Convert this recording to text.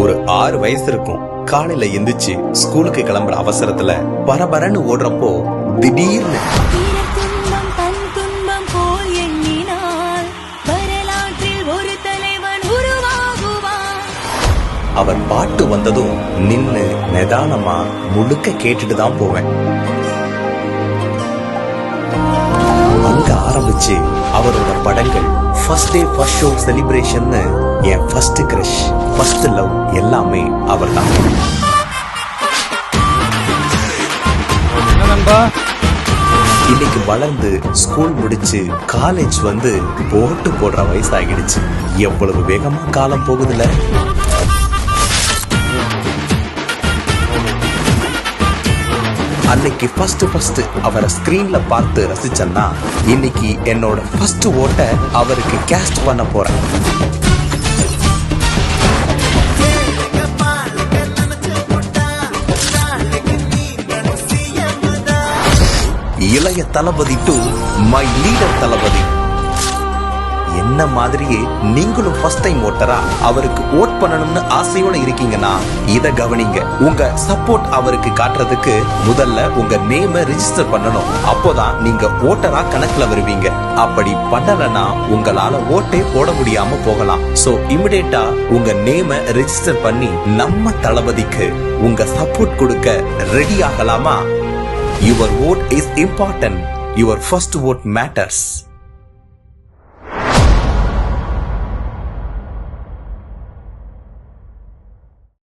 ஒரு ஆறு வயசு இருக்கும். காலையில எந்திரிச்சு ஸ்கூலுக்கு கிளம்புற அவசரத்துல பரபரன்னு ஓடுறப்போ திடீர்னு அவர் பாட்டு வந்ததும் நின்னு நிதானமா முழுக்க கேட்டுட்டு தான் போவேன். அங்க ஆரம்பிச்சு அவரோட படங்கள் first day first show celebration என் ஃபர்ஸ்ட் கிரஷ் ஃபர்ஸ்ட் லவ் எல்லாமே என்ன நண்பா இன்னைக்கு வளர்ந்து ஸ்கூல் முடிச்சு காலேஜ் வந்து போட்டு போடுற வயசாகிடுச்சு. எவ்வளவு வேகமா காலம் போகுதுல? அன்னைக்கு ஃபர்ஸ்ட் ஃபர்ஸ்ட் அவரை ஸ்கிரீன்ல பார்த்து ரசிச்சேன்னா இன்னைக்கு என்னோட ஃபர்ஸ்ட் ஓட்டை அவருக்கு கேஸ்ட் பண்ண போறேன். இளைய தளபதி டு மை லீடர் தளபதி என்ன மாதிரியே நீங்களும் ஃபர்ஸ்ட் டைம் ஓட்டரா அவருக்கு ஓட் பண்ணணும்னு ஆசையோட இருக்கீங்கன்னா இத கவனிங்க. உங்க சப்போர்ட் அவருக்கு காட்டுறதுக்கு முதல்ல உங்க நேம ரிஜிஸ்டர் பண்ணணும். அப்போதான் நீங்க ஓட்டரா கணக்குல வருவீங்க. அப்படி பண்ணலனா உங்களால ஓட்டே போட முடியாம போகலாம். சோ இமிடியேட்டா உங்க நேம ரெஜிஸ்டர் பண்ணி நம்ம தளபதிக்கு உங்க சப்போர்ட் கொடுக்க ready ஆகலாமா? Your vote is important your first vote matters